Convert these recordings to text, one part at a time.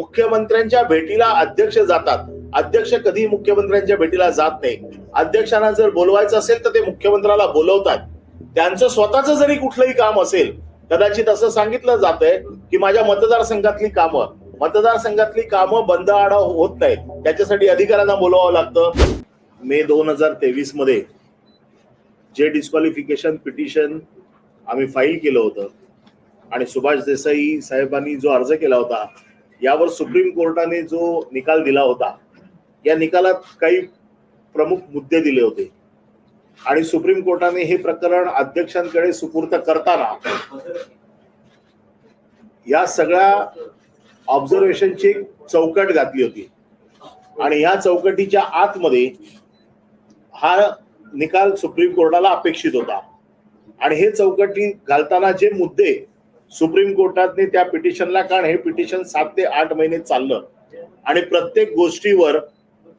मुख्यमंत्र्यांच्या भेटीला अध्यक्ष जातात. अध्यक्ष कधी मुख्यमंत्र्यांच्या भेटीला जात नाही. अध्यक्षांना जर बोलवायचं असेल तर ते मुख्यमंत्र्याला बोलवतात. त्यांचं स्वतःच जरी कुठलंही काम असेल कदाचित असं सांगितलं जात आहे की माझ्या मतदारसंघातली कामं मतदारसंघातली कामं बंद आडा होत नाहीत. त्याच्यासाठी अधिकाऱ्यांना बोलवावं लागतं. मे दोन हजार तेवीसमध्ये जे डिस्क्वालिफिकेशन पिटिशन आम्ही फाईल केलं होतं. आणि सुभाष देसाई साहेबांनी जो अर्ज केला होता यावर सुप्रीम कोर्टाने जो निकाल दिला होता या निकालात काही प्रमुख मुद्दे दिले होते. आणि सुप्रीम कोर्टाने हे प्रकरण अध्यक्षांकडे सुपूर्त करताना या सगळ्या ऑब्झर्वेशनची चौकट घातली होती. आणि या चौकटीच्या आतमध्ये हा निकाल सुप्रीम कोर्टाला अपेक्षित होता. आणि हे चौकटी घालताना जे मुद्दे सुप्रीम कोर्टाने त्या पिटिशनला कारण हे पिटिशन सात ते आठ महिने चाललं. आणि प्रत्येक गोष्टीवर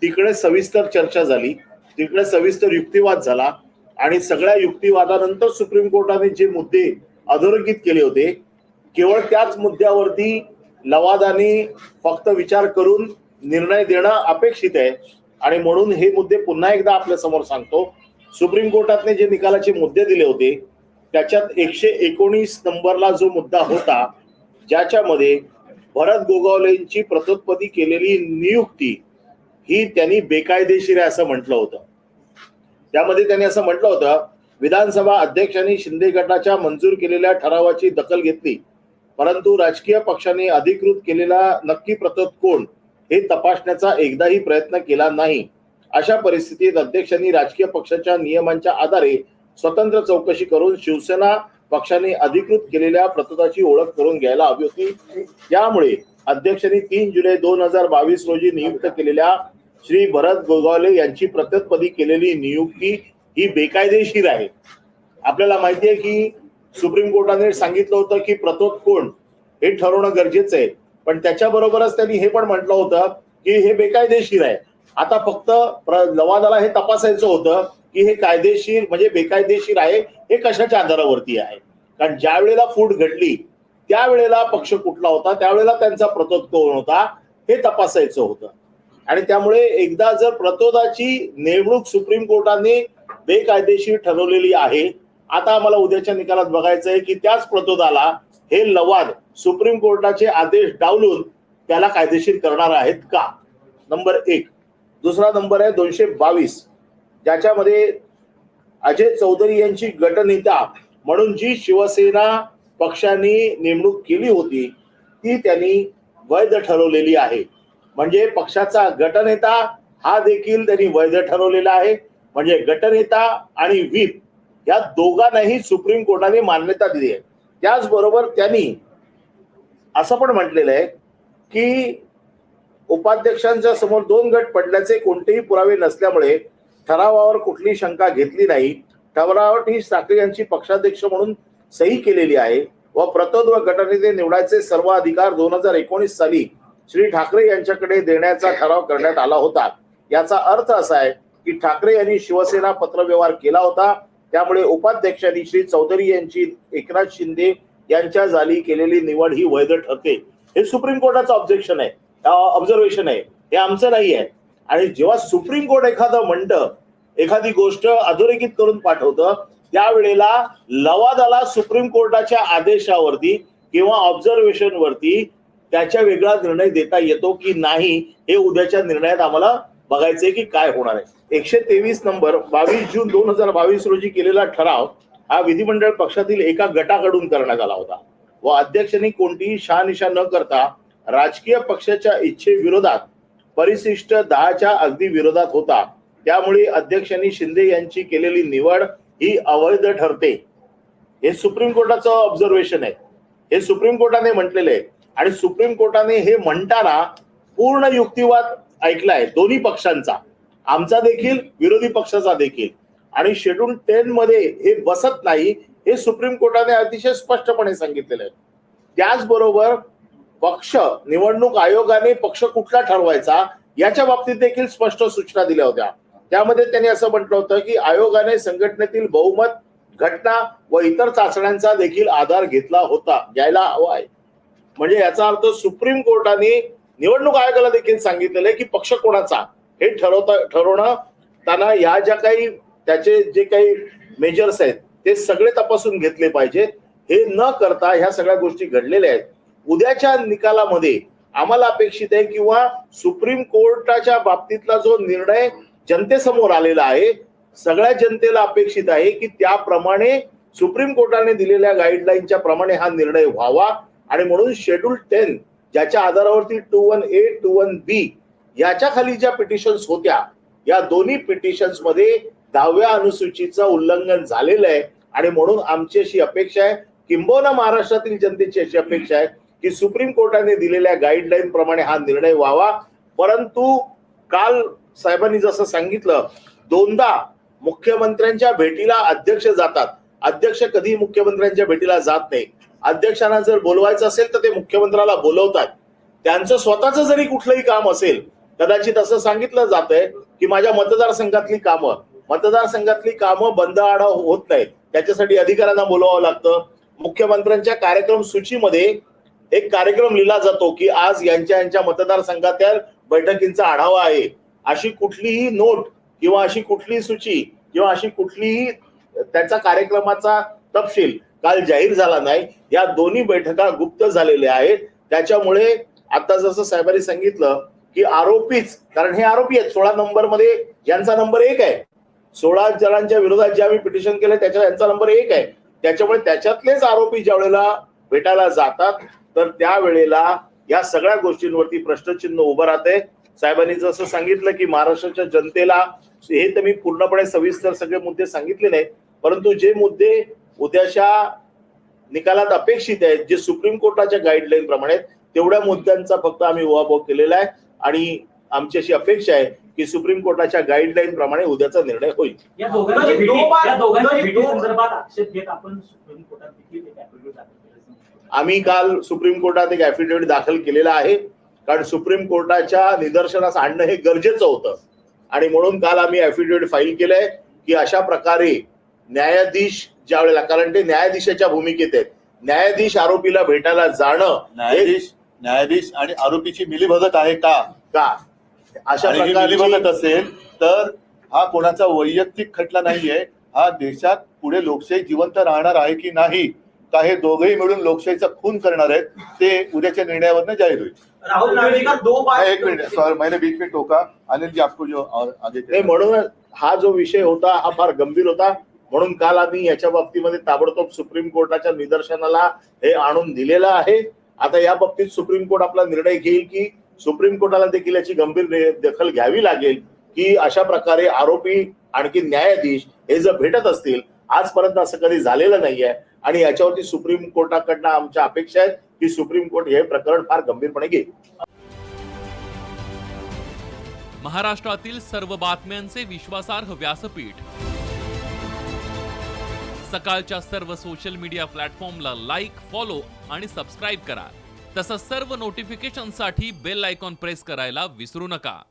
तिकडे सविस्तर चर्चा झाली तिकडे सविस्तर युक्तिवाद झाला आणि सगळ्या युक्तिवादानंतर सुप्रीम कोर्टाने जे मुद्दे अधोरेखित केले होते केवळ त्याच मुद्द्यावरती लवादाने फक्त विचार करून निर्णय देणं अपेक्षित आहे. आणि म्हणून हे मुद्दे पुन्हा एकदा आपल्यासमोर सांगतो. सुप्रीम कोर्टाने जे निकालाचे मुद्दे दिले होते त्याच्यात एकशे एकोणीस नंबरला जो मुद्दा होता ज्याच्यामध्ये भरत गोगावलेंची प्रतोत्पदी केलेली नियुक्ती ही त्यांनी बेकायदेशीर आहे असं म्हटलं होतं. त्यामध्ये त्यांनी असं म्हटलं होतं विधानसभा अध्यक्षांनी शिंदे गटाच्या मंजूर केलेल्या ठरावाची दखल घेतली परंतु राजकीय पक्षाने अधिकृत केलेला नक्की प्रतोद कोण हे तपासण्याचा एकदाही प्रयत्न केला नाही. अशा परिस्थितीत अध्यक्षांनी राजकीय पक्षाच्या नियमांच्या आधारे स्वतंत्र चौकशी करून शिवसेना पक्षाने अधिकृत केलेल्या प्रतोदाची ओळख करून घ्यायला हवी होती. त्यामुळे अध्यक्षांनी तीन जुलै दोन हजार बावीस रोजी नियुक्त केलेल्या श्री भरत गोगावले यांची प्रत्युत्पदी केलेली नियुक्ती ही बेकायदेशीर आहे. आपल्याला माहिती आहे की सुप्रीम कोर्टाने सांगितलं होतं की प्रतोद कोण हे ठरवणं गरजेचं आहे. पण त्याच्याबरोबरच त्यांनी हे पण म्हटलं होतं की हे बेकायदेशीर आहे. आता फक्त लवादाला हे तपासायचं होतं. की हे कायदेशीर म्हणजे बेकायदेशीर आहे हे कशाच्या आधारावरती आहे? कारण ज्या वेळेला फूट घडली त्यावेळेला पक्ष कुठला होता त्यावेळेला त्यांचा प्रतोद कोण होता हे तपासायचं होतं. आणि त्यामुळे एकदा जर प्रतोदाची नेमणूक सुप्रीम कोर्टाने बेकायदेशीर ठरवलेली आहे आता आम्हाला उद्याच्या निकालात बघायचं आहे की त्याच प्रतोदाला हे लवाद सुप्रीम कोर्टाचे आदेश डावलून त्याला कायदेशीर करणार आहेत का? नंबर एक. दुसरा नंबर आहे दोनशे बावीस. ज्याच्यामध्ये अजय चौधरी यांची गटनेता म्हणून जी शिवसेना पक्षाने नेमणूक केली होती ती त्यांनी वैध ठरवलेली आहे. म्हणजे पक्षाचा गटनेता हा देखील त्यांनी वैध ठरवलेला आहे. म्हणजे गटनेता आणि व्हीप या दोघांनाही सुप्रीम कोर्टाने मान्यता दिली आहे. त्याचबरोबर त्यांनी असं पण म्हटलेलं आहे की उपाध्यक्षांच्या समोर दोन गट पडल्याचे कोणतेही पुरावे नसल्यामुळे ठरावावर कुठली शंका घेतली नाही ठरावावर ही ठाकरे यांची पक्षाध्यक्ष म्हणून सही केलेली आहे व प्रतोद व गटनेते निवडायचे सर्व अधिकार दोन हजार एकोणीस साली श्री ठाकरे यांच्याकडे देण्याचा ठराव करण्यात आला होता. याचा अर्थ असा आहे की ठाकरे यांनी शिवसेना पत्रव्यवहार केला होता. त्यामुळे उपाध्यक्षांनी श्री चौधरी यांची एकनाथ शिंदे यांच्या जाली केलेली निवड ही वैध ठरते. हे सुप्रीम कोर्टाचं ऑब्जेक्शन आहे. ऑब्झर्वेशन आहे. हे आमचं नाही आहे. आणि जेव्हा सुप्रीम कोर्ट एखादं म्हणतं एखादी गोष्ट अधोरेखित करून पाठवतं त्यावेळेला लवादाला सुप्रीम कोर्टाच्या आदेशावरती किंवा ऑब्झर्वेशन वरती त्याच्या वेगळा निर्णय देता येतो की नाही हे उद्याच्या निर्णयात आम्हाला बघायचंय की काय होणार आहे. एकशे तेवीस नंबर बावीस जून दोन हजार बावीस रोजी केलेला ठराव हा विधिमंडळ पक्षातील एका गटाकडून करण्यात आला होता. व अध्यक्षांनी कोणतीही शहानिशा न करता राजकीय पक्षाच्या इच्छेविरोधात परिशिष्ट दहाच्या अगदी विरोधात होता. त्यामुळे अध्यक्षांनी शिंदे यांची केलेली निवड ही अवैध ठरते. हे सुप्रीम कोर्टाचं ऑब्झर्वेशन आहे. हे सुप्रीम कोर्टाने म्हटलेलं आहे. आणि सुप्रीम कोर्टाने हे म्हणताना पूर्ण युक्तिवाद ऐकलाय दोन्ही पक्षांचा. आमचा देखील विरोधी पक्षाचा देखील. आणि शेड्यूल टेन मध्ये हे बसत नाही हे सुप्रीम कोर्टाने अतिशय स्पष्टपणे सांगितलेलं आहे. त्याचबरोबर पक्ष निवडणूक आयोगाने पक्ष कुठला ठरवायचा याच्या बाबतीत देखील स्पष्ट सूचना दिल्या होत्या. त्यामध्ये त्यांनी असं म्हटलं होतं की आयोगाने संघटनेतील बहुमत घटना व इतर चाचण्यांचा देखील आधार घेतला होता घ्यायला हवा आहे. म्हणजे याचा अर्थ सुप्रीम कोर्टाने निवडणूक आयोगाला देखील सांगितलेलं आहे की पक्ष कोणाचा हे ठरवता ठरवणं त्यांना या ज्या काही त्याचे जे काही मेजर्स आहेत ते सगळे तपासून घेतले पाहिजेत. हे न करता ह्या सगळ्या गोष्टी घडलेल्या आहेत. उद्याच्या निकालामध्ये आम्हाला अपेक्षित आहे किंवा सुप्रीम कोर्टाच्या बाबतीतला जो निर्णय जनतेसमोर आलेला आहे सगळ्या जनतेला अपेक्षित आहे की त्याप्रमाणे सुप्रीम कोर्टाने दिलेल्या गाईडलाईनच्या प्रमाणे हा निर्णय व्हावा. आणि म्हणून शेड्यूल टेन ज्याच्या आधारावरती two one A two one B याच्या खाली ज्या पिटिशन्स होत्या या दोन्ही पिटिशन्समध्ये दहाव्या अनुसूचीचं उल्लंघन झालेलं आहे. आणि म्हणून आमची अशी अपेक्षा आहे किंबहुना महाराष्ट्रातील जनतेची अशी अपेक्षा आहे की सुप्रीम कोर्टाने दिलेल्या गाईडलाईन प्रमाणे हा निर्णय व्हावा. परंतु काल साहेबांनी जसं सांगितलं दोनदा मुख्यमंत्र्यांच्या भेटीला अध्यक्ष जातात. अध्यक्ष कधी मुख्यमंत्र्यांच्या भेटीला जात नाही. अध्यक्षांना जर बोलवायचं असेल तर ते मुख्यमंत्र्याला बोलवतात. त्यांचं स्वतःचं जरी कुठलंही काम असेल कदाचित असं सांगितलं जात आहे की माझ्या मतदारसंघातली कामं मतदारसंघातली कामं बंद आढाव होत नाहीत. त्याच्यासाठी अधिकाऱ्यांना बोलवावं लागतं. मुख्यमंत्र्यांच्या कार्यक्रम सूचीमध्ये एक कार्यक्रम लिहिला जातो की आज यांच्या यांच्या मतदारसंघातील बैठकींचा आढावा आहे. अशी कुठलीही नोट किंवा अशी कुठलीही सूची किंवा अशी कुठलीही त्याचा कार्यक्रमाचा तपशील काल जाहीर झाला नाही. या दोन्ही बैठका गुप्त झालेल्या आहेत. त्याच्यामुळे आता जसं साहेबांनी सांगितलं की आरोपीच कारण हे आरोपी आहेत सोळा नंबरमध्ये यांचा नंबर एक आहे. सोळा जणांच्या विरोधात जे आम्ही पिटिशन केलं त्याच्या यांचा नंबर एक आहे. त्याच्यामुळे त्याच्यातलेच आरोपी ज्या वेळेला भेटायला जातात तर त्यावेळेला या सगळ्या गोष्टींवरती प्रश्नचिन्ह उभं राहते साहेबांनी जसं सांगितलं की महाराष्ट्राच्या जनतेला हे तर मी पूर्णपणे सविस्तर सगळे मुद्दे सांगितले नाहीत. परंतु जे मुद्दे उद्याच्या निकालात अपेक्षित आहेत जे सुप्रीम कोर्टाच्या गाईडलाईन प्रमाणे आहेत, तेवढ्या मुद्द्यांचा फक्त आम्ही उहापोह केलेला आहे आणि आमची अशी अपेक्षा आहे की सुप्रीम कोर्टाच्या गाईडलाईन प्रमाणे उद्याचा निर्णय होईल. या दोघांच्या भेटी संदर्भात आक्षेप घेत आपण सुप्रीम कोर्टात देखील एक affidavit दाखल केलं. आम्ही काल सुप्रीम कोर्टात एक ऍफिडेव्हिट दाखल केलेला आहे. कारण सुप्रीम कोर्टाच्या निदर्शनास आणणं हे गरजेचं होतं. आणि म्हणून काल आम्ही ऍफिडेव्हिट फाईल केलंय की अशा प्रकारे न्यायाधीश ज्या वेळेला कारण ते न्यायाधीशाच्या भूमिकेत आहेत. न्यायाधीश आरोपीला भेटायला जाणं न्यायाधीश न्यायाधीश आणि आरोपीची मिलीभगत आहे का? का? अशा मिलीभगत असेल तर हा कोणाचा वैयक्तिक खटला नाहीये. हा देशात पुढे लोकशाही जिवंत राहणार आहे की नाही? का हे दोघेही मिळून लोकशाहीचा खून करणार आहेत ते उद्याच्या निर्णयावरनं जाहीर होईल. राहुल गांधी का दो बार एक मिनिट सॉरी मैंने बीच में टोका. अनिल जी आपको जो और आगे नाही म्हणून हा जो विषय होता हा फार गंभीर होता. म्हणून काल आम्ही याच्या बाबतीमध्ये ताबडतोब सुप्रीम कोर्टाच्या निदर्शनाला हे आणून दिलेलं आहे. आता या बाबतीत सुप्रीम कोर्ट आपला निर्णय घेईल की सुप्रीम कोर्टाला देखील याची गंभीर ने- दखल घ्यावी लागेल की अशा प्रकारे आरोपी आणखी न्यायाधीश हे जर भेटत असतील आजपर्यंत असं कधी झालेलं नाहीये. आणि याच्यावरती सुप्रीम कोर्टाकडनं आमच्या अपेक्षा आहेत की सुप्रीम कोर्ट हे प्रकरण फार गंभीरपणे घेईल. महाराष्ट्रातील सर्व बातम्यांचे विश्वासार्ह व्यासपीठ. सकाळच्या सर्व सोशल मीडिया प्लॅटफॉर्मला लाईक फॉलो आणि सबस्क्राईब करा. तसंच सर्व नोटिफिकेशनसाठी बेल आयकॉन प्रेस करायला विसरू नका.